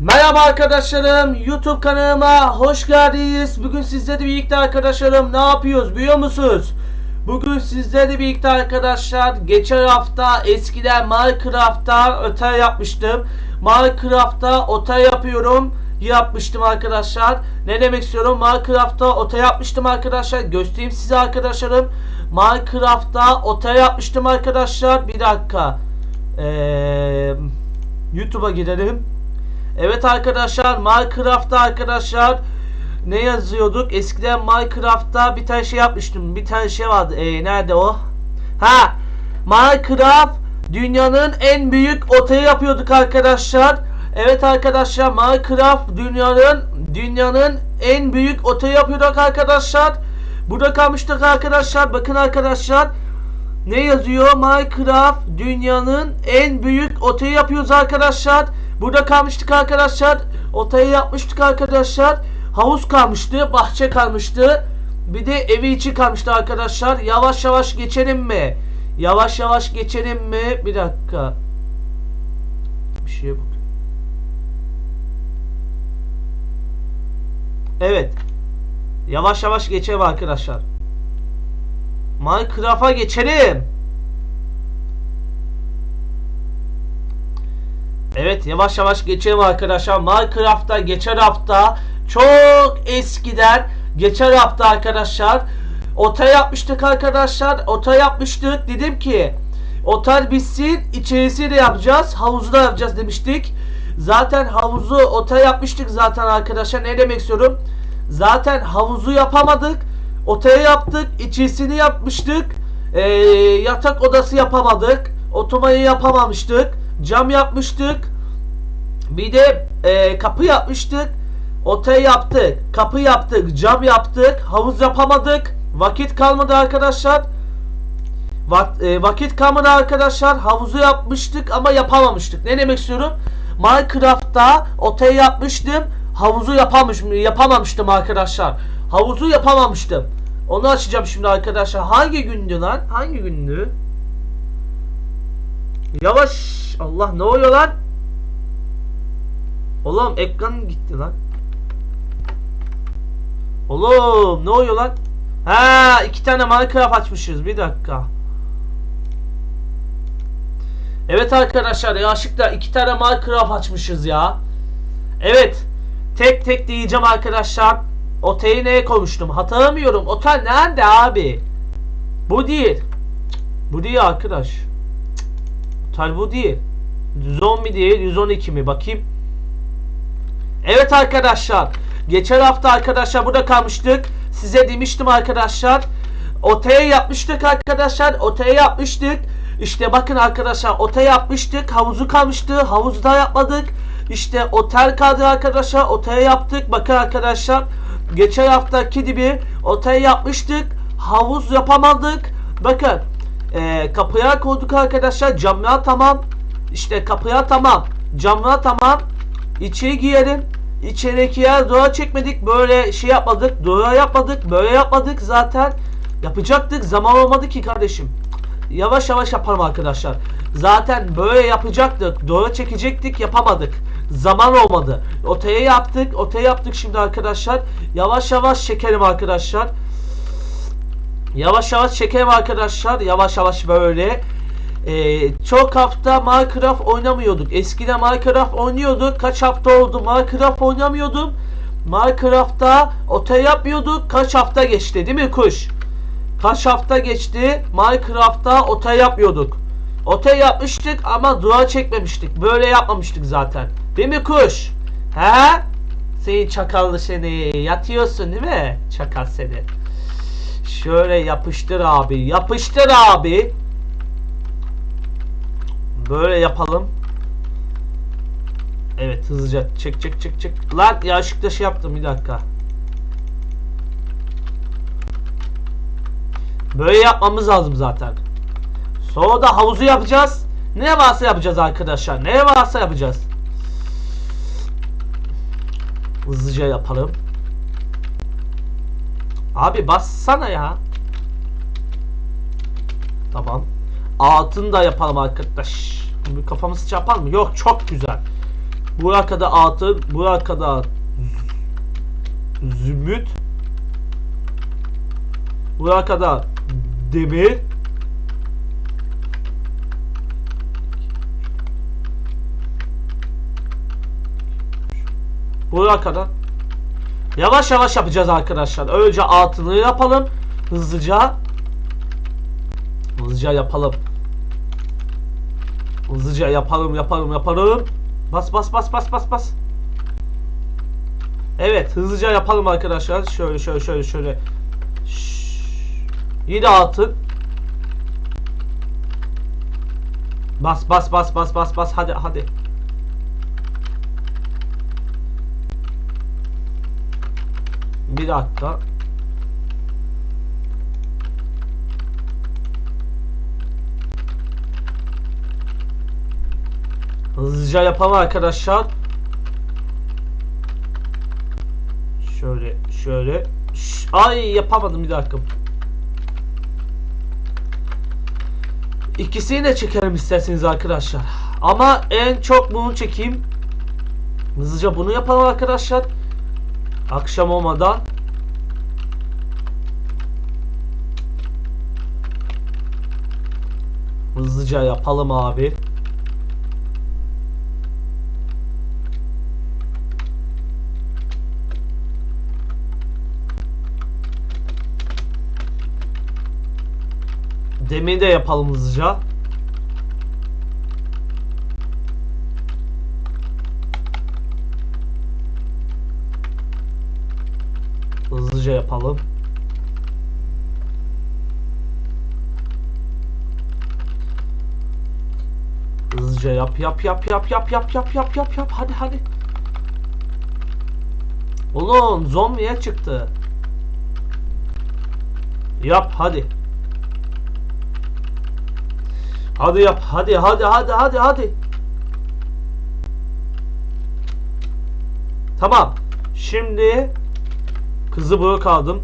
Merhaba arkadaşlarım, YouTube kanalıma hoş geldiniz. Bugün sizlerle birlikte arkadaşlarım ne yapıyoruz biliyor musunuz? Bugün sizlerle birlikte arkadaşlar geçen hafta eskiden Minecraft'ta otel yapmıştım. Minecraft'ta otel yapıyorum yapmıştım arkadaşlar. Ne demek istiyorum? Minecraft'ta otel yapmıştım arkadaşlar. Göstereyim size arkadaşlarım. Minecraft'ta otel yapmıştım arkadaşlar. Bir dakika. Ee, YouTube'a gidelim. Evet arkadaşlar Minecraft'ta arkadaşlar ne yazıyorduk? Eskiden Minecraft'ta bir tane şey yapmıştım. Bir tane şey vardı. Ee, nerede o? Ha! Minecraft dünyanın en büyük oteli yapıyorduk arkadaşlar. Evet arkadaşlar Minecraft dünyanın dünyanın en büyük oteli yapıyorduk arkadaşlar. Burada kalmıştık arkadaşlar. Bakın arkadaşlar. Ne yazıyor? Minecraft dünyanın en büyük oteli yapıyoruz arkadaşlar. Burada kalmıştık arkadaşlar. Otayı yapmıştık arkadaşlar. Havuz kalmıştı. Bahçe kalmıştı. Bir de evi içi kalmıştı arkadaşlar. Yavaş yavaş geçelim mi? Yavaş yavaş geçelim mi? Bir dakika. Bir şeye bak. Evet. Yavaş yavaş geçelim arkadaşlar. Minecraft'a geçelim. Evet yavaş yavaş geçelim arkadaşlar. Minecraft'ta geçen hafta çok eskiden geçen hafta arkadaşlar otel yapmıştık arkadaşlar. Otel yapmıştık. Dedim ki otel bitsin içerisini de yapacağız. Havuzu da yapacağız demiştik. Zaten havuzu otel yapmıştık zaten arkadaşlar. Ne demek istiyorum? Zaten havuzu yapamadık. Otel yaptık. içerisini yapmıştık. Ee, yatak odası yapamadık. Otomayı yapamamıştık. Cam yapmıştık. Bir de e, kapı yapmıştık. Otel yaptık. Kapı yaptık. Cam yaptık. Havuz yapamadık. Vakit kalmadı arkadaşlar. Vak- e, vakit kalmadı arkadaşlar. Havuzu yapmıştık ama yapamamıştık. Ne demek istiyorum? Minecraft'ta otel yapmıştım. Havuzu yapamış, yapamamıştım arkadaşlar. Havuzu yapamamıştım. Onu açacağım şimdi arkadaşlar. Hangi gündü lan? Hangi gündü? Yavaş. Allah ne oluyor lan? Oğlum ekran gitti lan. Oğlum ne oluyor lan? Ha iki tane Minecraft açmışız. Bir dakika. Evet arkadaşlar yanlışlıkla iki tane Minecraft açmışız ya. Evet. Tek tek diyeceğim arkadaşlar. Oteli neye koymuştum? Hatırlamıyorum. Otel nerede abi? Bu değil. Bu değil arkadaş. Otel bu değil. 110 mi değil 112 mi bakayım. Evet arkadaşlar. Geçen hafta arkadaşlar burada kalmıştık. Size demiştim arkadaşlar. Otel yapmıştık arkadaşlar. Otel yapmıştık. İşte bakın arkadaşlar otel yapmıştık. Havuzu kalmıştı. Havuzda yapmadık. İşte otel kaldı arkadaşlar. Otel yaptık. Bakın arkadaşlar. Geçen haftaki gibi otel yapmıştık. Havuz yapamadık. Bakın. Ee, kapıya koyduk arkadaşlar. Camlar tamam. İşte kapıya tamam. Camlar tamam. İçeri giyelim. İçerideki yer dua çekmedik. Böyle şey yapmadık. Dua yapmadık. Böyle yapmadık zaten. Yapacaktık. Zaman olmadı ki kardeşim. Yavaş yavaş yapalım arkadaşlar. Zaten böyle yapacaktık. Dua çekecektik. Yapamadık. Zaman olmadı. Oteye yaptık. Oteye yaptık şimdi arkadaşlar. Yavaş yavaş çekelim arkadaşlar. Yavaş yavaş çekelim arkadaşlar. Yavaş yavaş böyle. Ee, çok hafta Minecraft oynamıyorduk. Eskiden Minecraft oynuyorduk. Kaç hafta oldu Minecraft oynamıyordum. Minecraft'ta otel yapmıyorduk. Kaç hafta geçti değil mi kuş? Kaç hafta geçti Minecraft'ta otel yapmıyorduk. Otel yapmıştık ama dua çekmemiştik. Böyle yapmamıştık zaten. Değil mi kuş? He? Seni çakallı seni. Yatıyorsun değil mi? Çakal seni. Şöyle yapıştır abi. Yapıştır abi. Böyle yapalım. Evet hızlıca çek çek çek çek. Lan yanlışlıkla şey yaptım bir dakika. Böyle yapmamız lazım zaten. Sonra da havuzu yapacağız. Ne varsa yapacağız arkadaşlar. Ne varsa yapacağız. Hızlıca yapalım. Abi bassana ya. Tamam. Altını da yapalım arkadaş. Bir kafamız çapar mı? Yok çok güzel. Buraya kadar altın. Buraya kadar zümrüt. Buraya kadar demir. Buraya kadar. Yavaş yavaş yapacağız arkadaşlar. Önce altını yapalım. Hızlıca. Hızlıca yapalım. Hızlıca yapalım yapalım yapalım. Bas bas bas bas bas bas. Evet hızlıca yapalım arkadaşlar. Şöyle şöyle şöyle şöyle. Şşş. Yine altın. Bas bas bas bas bas bas hadi hadi. Bir dakika. Hızlıca yapalım arkadaşlar. Şöyle şöyle. Şş, ay yapamadım bir dakika. İkisini de çekerim isterseniz arkadaşlar. Ama en çok bunu çekeyim. Hızlıca bunu yapalım arkadaşlar. Akşam olmadan. Hızlıca yapalım abi. Demin de yapalım. Hızlıca yapalım. Hızlıca yap yap yap yap yap yap yap yap yap yap hadi hadi. Oğlum zombiye çıktı. Yap hadi. Hadi yap hadi hadi hadi hadi hadi. Tamam. Şimdi kızı bırak aldım.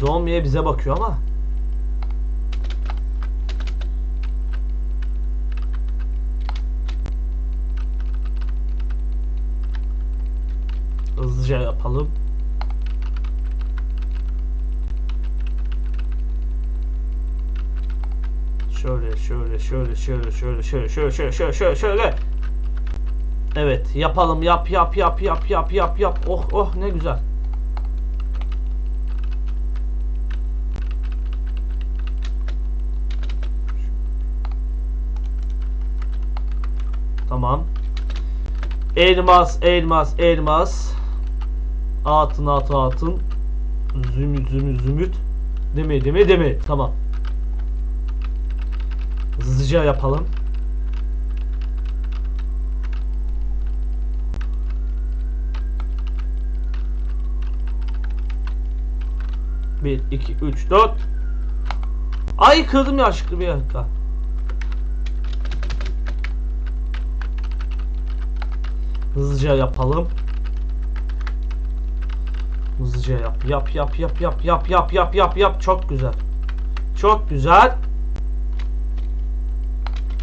Zombiye bize bakıyor ama. Hızlıca yapalım. Şöyle şöyle şöyle şöyle şöyle şöyle şöyle şöyle şöyle şöyle şöyle. Evet yapalım yap yap yap yap yap yap yap. Oh oh ne güzel. Tamam. Elmas, elmas, elmas. Altın, altın, altın. Zümrüt, zümrüt, zümrüt. Demi, demi, demi. Tamam. Hızlıca yapalım. Bir, iki, üç, dört. Ay kırdım ya aşkım bir dakika. Hızlıca yapalım. Hızlıca yap. Yap yap yap yap yap yap yap yap yap. Çok güzel. Çok güzel.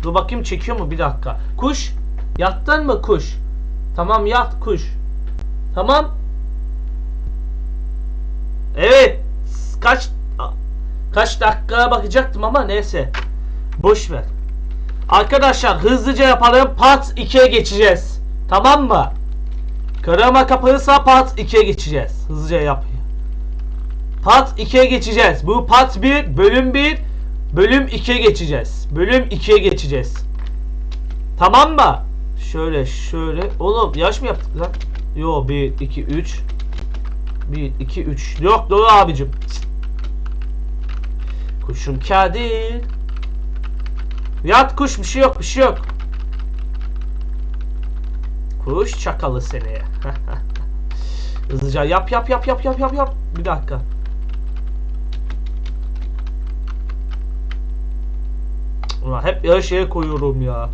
Dur bakayım çekiyor mu bir dakika. Kuş. Yattın mı kuş? Tamam yat kuş. Tamam. Evet. Kaç kaç dakika bakacaktım ama neyse. Boş ver. Arkadaşlar hızlıca yapalım. Part 2'ye geçeceğiz. Tamam mı? Karama kapanırsa part 2'ye geçeceğiz. Hızlıca yap. Part 2'ye geçeceğiz. Bu part 1, bölüm 1, bölüm 2'ye geçeceğiz. Bölüm 2'ye geçeceğiz. Tamam mı? Şöyle şöyle. Oğlum yaş mı yaptık lan? Yo 1, 2, 3. 1, 2, 3. Yok doğru abicim. Kuşum kedi. Yat kuş bir şey yok bir şey yok. Kuş çakalı seni. Hızlıca yap yap yap yap yap yap yap. Bir dakika. Ulan hep her şeye koyuyorum ya.